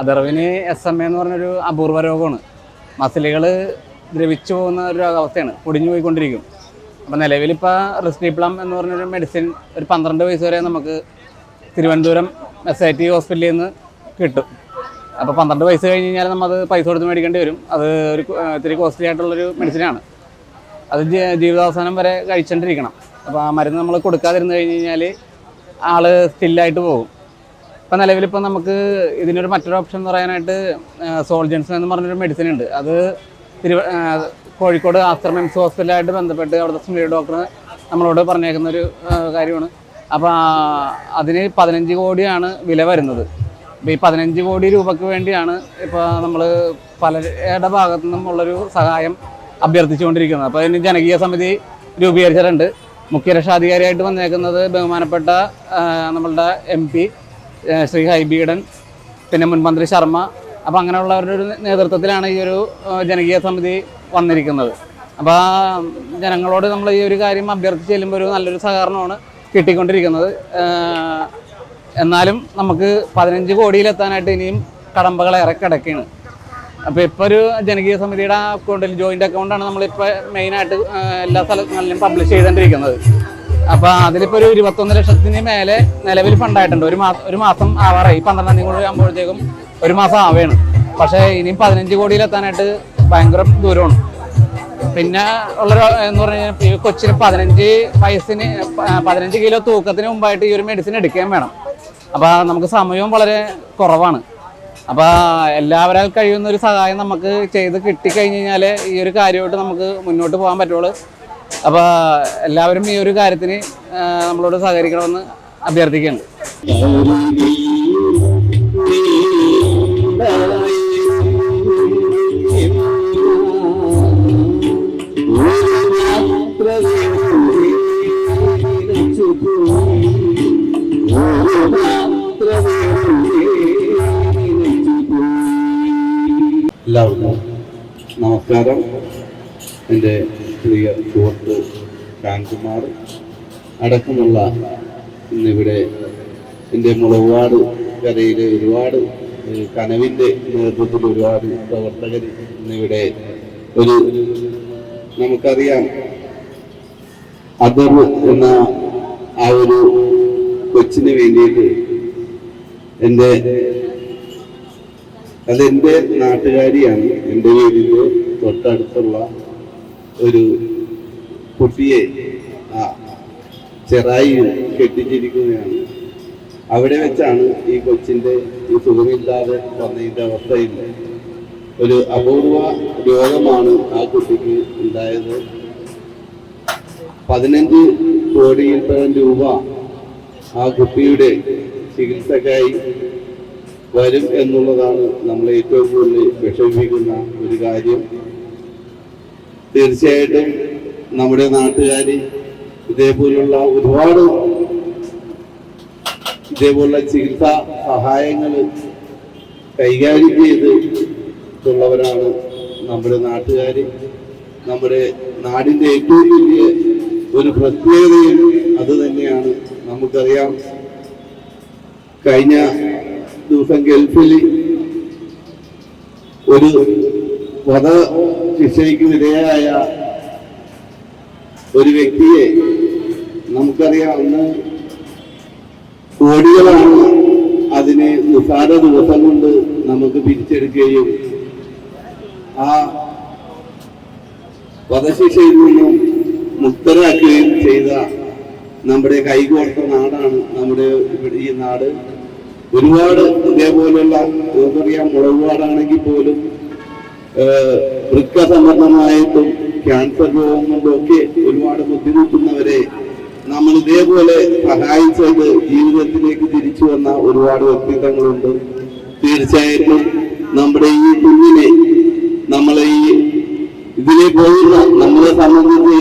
അതർവിന് S M A എന്ന് പറഞ്ഞൊരു അപൂർവ രോഗമാണ്. മസിലുകൾ ദ്രവിച്ചു പോകുന്ന ഒരു അവസ്ഥയാണ്. പൊടിഞ്ഞു പോയിക്കൊണ്ടിരിക്കും. അപ്പോൾ നിലവിലിപ്പോൾ റിസ്റ്റിപ്ലം എന്ന് പറഞ്ഞൊരു മെഡിസിൻ ഒരു പന്ത്രണ്ട് വയസ്സ് വരെ നമുക്ക് തിരുവനന്തപുരം എസ് ഐ ടി ഹോസ്പിറ്റലിൽ നിന്ന് കിട്ടും. അപ്പോൾ പന്ത്രണ്ട് വയസ്സ് കഴിഞ്ഞ് കഴിഞ്ഞാൽ നമ്മൾ അത് പൈസ കൊടുത്ത് മേടിക്കേണ്ടി വരും. അത് ഒരു ഇത്തിരി കോസ്റ്റ്ലി ആയിട്ടുള്ളൊരു മെഡിസിനാണ് അത് ജീവിതാവസാനം വരെ കഴിച്ചുകൊണ്ടിരിക്കണം അപ്പോൾ ആ മരുന്ന് നമ്മൾ കൊടുക്കാതിരുന്ന് കഴിഞ്ഞ് കഴിഞ്ഞാൽ ആൾ സ്റ്റില്ലായിട്ട് പോകും. ഇപ്പം നിലവിലിപ്പോൾ നമുക്ക് ഇതിനൊരു മറ്റൊരു ഓപ്ഷൻ എന്ന് പറയാനായിട്ട് സോൾജൻസ് എന്ന് പറഞ്ഞൊരു മെഡിസിൻ ഉണ്ട്. അത് തിരുവ കോഴിക്കോട് ആസ്റ്റർ ഹോസ്പിറ്റലായിട്ട് ബന്ധപ്പെട്ട് അവിടുത്തെ സ്മിലി ഡോക്ടർ നമ്മളോട് പറഞ്ഞേക്കുന്ന ഒരു കാര്യമാണ്. അപ്പോൾ അതിന് പതിനഞ്ച് കോടിയാണ് വില വരുന്നത്. അപ്പോൾ ഈ പതിനഞ്ച് കോടി രൂപയ്ക്ക് വേണ്ടിയാണ് ഇപ്പോൾ നമ്മൾ പലരുടെ ഭാഗത്തു നിന്നും ഉള്ളൊരു സഹായം അഭ്യർത്ഥിച്ചുകൊണ്ടിരിക്കുന്നത്. അപ്പോൾ അതിന് ജനകീയ സമിതി രൂപീകരിച്ചിട്ടുണ്ട്. മുഖ്യ രക്ഷാധികാരിയായിട്ട് വന്നേക്കുന്നത് ബഹുമാനപ്പെട്ട നമ്മളുടെ എം പി ശ്രീ ഹൈബീഡൻ പിന്നെ മുൻ മന്ത്രി ശർമ്മ. അപ്പോൾ അങ്ങനെയുള്ളവരുടെ ഒരു നേതൃത്വത്തിലാണ് ഈ ഒരു ജനകീയ സമിതി വന്നിരിക്കുന്നത്. അപ്പോൾ ജനങ്ങളോട് നമ്മൾ ഈ ഒരു കാര്യം അഭ്യർത്ഥിച്ച് ചെല്ലുമ്പോൾ ഒരു നല്ലൊരു സഹകരണമാണ് കിട്ടിക്കൊണ്ടിരിക്കുന്നത്. എന്നാലും നമുക്ക് പതിനഞ്ച് കോടിയിലെത്താനായിട്ട് ഇനിയും കടമ്പകളേറെ കിടക്കുകയാണ് അപ്പോൾ ഇപ്പോൾ ഒരു ജനകീയ സമിതിയുടെ അക്കൗണ്ടിൽ ജോയിന്റ് അക്കൗണ്ടാണ് നമ്മളിപ്പോൾ മെയിനായിട്ട് എല്ലാ സ്ഥലങ്ങളിലും പബ്ലിഷ് ചെയ്തുകൊണ്ടിരിക്കുന്നത് അപ്പോൾ അതിലിപ്പോ ഒരു ഇരുപത്തൊന്ന് ലക്ഷത്തിന് മേലെ നിലവിൽ ഫണ്ടായിട്ടുണ്ട് ഒരു മാസം ഒരു മാസം ആവാറായി. പന്ത്രണ്ടാം തീയതി കൂടി ആകുമ്പോഴത്തേക്കും ഒരു മാസം ആവേണ് പക്ഷേ ഇനിയും പതിനഞ്ച് കോടിയിലെത്താനായിട്ട് ഭയങ്കര ദൂരമാണ്. പിന്നെ ഉള്ളൊരു എന്ന് പറഞ്ഞാൽ ഈ കൊച്ചിന് പതിനഞ്ച് വയസ്സിന് പതിനഞ്ച് കിലോ തൂക്കത്തിന് മുമ്പായിട്ട് ഈ ഒരു മെഡിസിൻ എടുക്കാൻ വേണം. അപ്പോൾ നമുക്ക് സമയവും വളരെ കുറവാണ്. അപ്പോൾ എല്ലാവരാൽ കഴിയുന്ന ഒരു സഹായം നമുക്ക് ചെയ്ത് കിട്ടിക്കഴിഞ്ഞ് കഴിഞ്ഞാൽ ഈ ഒരു കാര്യമായിട്ട് നമുക്ക് മുന്നോട്ട് പോകാൻ പറ്റുള്ളൂ. അപ്പോൾ എല്ലാവരും ഈ ഒരു കാര്യത്തിന് നമ്മളോട് സഹകരിക്കണമെന്ന് അഭ്യർത്ഥിക്കുന്നുണ്ട് എല്ലാവർക്കും നമസ്കാരം. എന്റെ പ്രിയ സുഹൃത്ത് ഷാൻകുമാർ അടക്കമുള്ള ഇന്നിവിടെ എന്റെ മുളവാട് കരയിലെ ഒരുപാട് കനവിന്റെ നേതൃത്വത്തിൽ ഒരുപാട് പ്രവർത്തകർ ഇന്നിവിടെ ഒരു നമുക്കറിയാം അതർ എന്ന ആ ഒരു കൊച്ചിന് വേണ്ടിയിട്ട് എന്റെ അതെന്റെ നാട്ടുകാരിയാണ് എന്റെ വീടിന്റെ തൊട്ടടുത്തുള്ള ഒരു കുട്ടിയെ ചെറായി കെട്ടിച്ചിരിക്കുകയാണ്. അവിടെ വെച്ചാണ് ഈ കൊച്ചിന്റെ ഈ സുഖമില്ലാതെ വന്നതിന്റെ അവസ്ഥയിൽ ഒരു അപൂർവ രോഗമാണ് ആ കുട്ടിക്ക് ഉണ്ടായത്. പതിനഞ്ച് കോടിയിൽ പരം രൂപ ആ കുട്ടിയുടെ ചികിത്സക്കായി വരും എന്നുള്ളതാണ് നമ്മൾ ഏറ്റവും കൂടുതൽ വിഷമിപ്പിക്കുന്ന ഒരു കാര്യം. തീർച്ചയായിട്ടും നമ്മുടെ നാട്ടുകാർ ഇതേപോലുള്ള ഒരുപാട് ഇതേപോലുള്ള ചികിത്സാ സഹായങ്ങൾ കൈകാര്യം ചെയ്തിട്ടുള്ളവരാണ് നമ്മുടെ നാട്ടുകാർ നമ്മുടെ നാടിന്റെ ഏറ്റവും വലിയ ഒരു പ്രത്യേകതയും അത് തന്നെയാണ്. നമുക്കറിയാം കഴിഞ്ഞ ദിവസം ഗൾഫിൽ ഒരു വധ ശിക്ഷയ്ക്ക് വിധേയരായ ഒരു വ്യക്തിയെ നമുക്കറിയാം അന്ന് കോടികളാണ് അതിനെ നിസാര ദിവസം കൊണ്ട് നമുക്ക് പിരിച്ചെടുക്കുകയും ആ വധശിക്ഷയിൽ നിന്നും മുക്തരാക്കുകയും ചെയ്ത നമ്മുടെ കൈകോർത്ത നാടാണ് നമ്മുടെ ഈ നാട്. ഒരുപാട് ഇതേപോലുള്ള നമുക്കറിയാം മുളകുപാടാണെങ്കിൽ പോലും ഏഹ്, വൃക്ക സംബന്ധമായിട്ടും ക്യാൻസർ രോഗം ഒക്കെ ഒരുപാട് ബുദ്ധിമുട്ടുന്നവരെ നമ്മൾ ഇതേപോലെ സഹായിച്ചത് ജീവിതത്തിലേക്ക് തിരിച്ചു വന്ന ഒരുപാട് വ്യക്തിത്വങ്ങളുണ്ട്. തീർച്ചയായിട്ടും നമ്മുടെ ഈ കുഞ്ഞിനെ നമ്മളെ ഈ ഇതിലെ പോകുന്ന നമ്മളെ സംബന്ധിച്ച്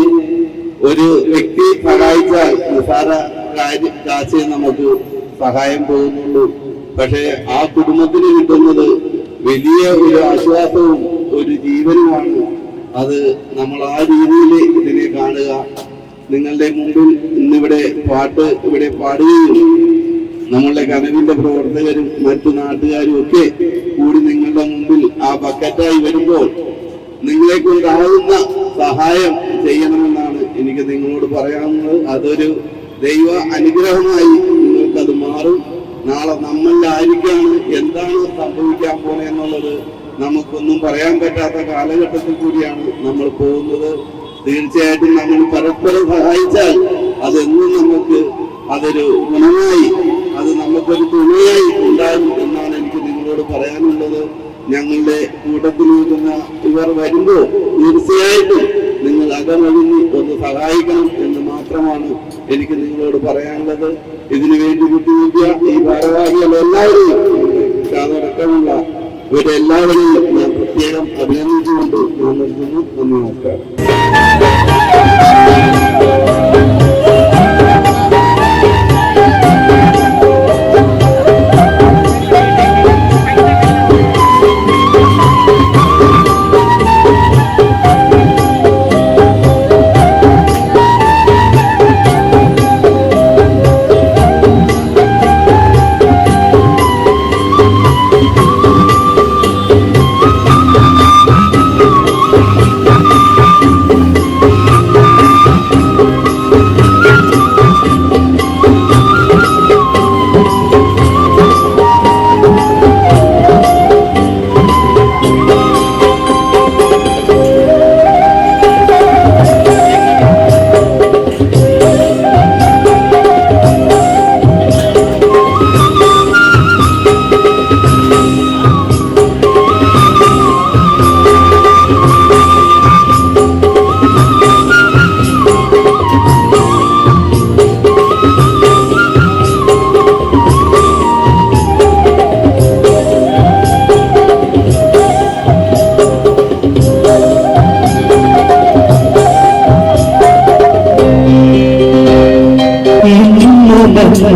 ഒരു വ്യക്തി സഹായിച്ചാൽ നിസാര കാര്യം കാശേ നമുക്ക് സഹായം പോകുന്നുള്ളൂ. പക്ഷേ ആ കുടുംബത്തിന് കിട്ടുന്നത് വലിയ ഒരു ആശ്വാസവും ഒരു ജീവനുമാണ് അത് നമ്മൾ ആ രീതിയിൽ ഇതിനെ കാണുക. നിങ്ങളുടെ മുമ്പിൽ ഇന്നിവിടെ പാട്ട് ഇവിടെ പാടുകയും നമ്മളുടെ കനവിന്റെ പ്രവർത്തകരും മറ്റു നാട്ടുകാരും ഒക്കെ കൂടി നിങ്ങളുടെ മുമ്പിൽ ആ ബക്കറ്റായി വരുമ്പോൾ നിങ്ങളെ കൊണ്ടാവുന്ന സഹായം ചെയ്യണമെന്നാണ് എനിക്ക് നിങ്ങളോട് പറയാവുന്നത് അതൊരു ദൈവ അനുഗ്രഹമായി നിങ്ങൾക്കത് മാറും. നാളെ നമ്മളിലായിരിക്കാണ് എന്താണ് സംഭവിക്കാൻ പോലെ എന്നുള്ളത് നമുക്കൊന്നും പറയാൻ പറ്റാത്ത കാലഘട്ടത്തിൽ കൂടിയാണ് നമ്മൾ പോകുന്നത്. തീർച്ചയായിട്ടും നമ്മൾ പരസ്പരം സഹായിച്ചാൽ അതെന്നും നമുക്ക് അതൊരു ഗുണമായി അത് നമുക്കൊരു തുണയായി ഉണ്ടാകും എന്നാണ് എനിക്ക് നിങ്ങളോട് പറയാനുള്ളത്. ഞങ്ങളുടെ കൂട്ടത്തിൽ നിൽക്കുന്ന ഇവർ വരുമ്പോൾ തീർച്ചയായിട്ടും നിങ്ങൾ അകമഴിഞ്ഞ് ഒന്ന് സഹായിക്കണം എന്ന് മാത്രമാണ് എനിക്ക് നിങ്ങളോട് പറയാനുള്ളത്. ഇതിനു വേണ്ടി വിട്ടുവീഴ്ച ഈ ഭാരവാഹികൾ എല്ലാവരെയും അതടക്കമുള്ള ഇവരെല്ലാവരെയും ഞാൻ പ്രത്യേകം അഭിനന്ദിച്ചുകൊണ്ട് ഞാൻ നന്ദി നമസ്കാരം.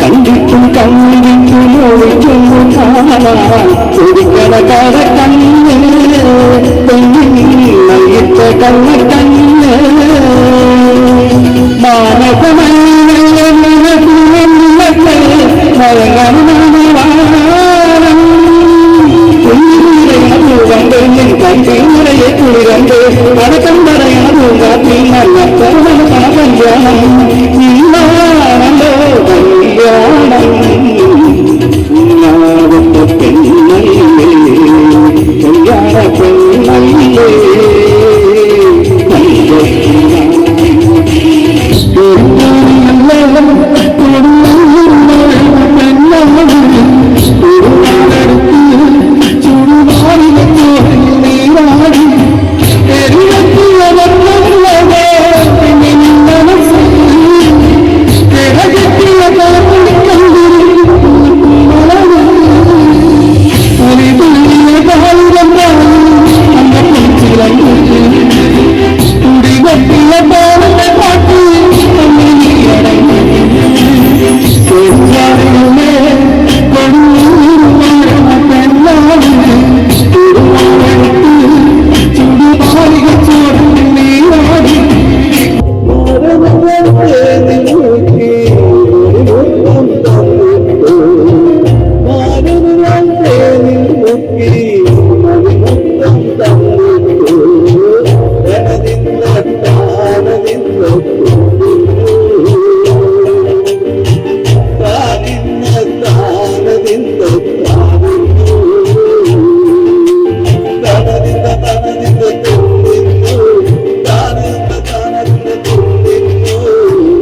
കണ്ടിട്ടും കണ്ടിട്ടും ഒഴിക്കുന്നു കാണാൻ ഒരിക്കല കട കണ്ണ് നൽകിച്ച കണ്ണ mình mà chết với mình cả gần giờ mình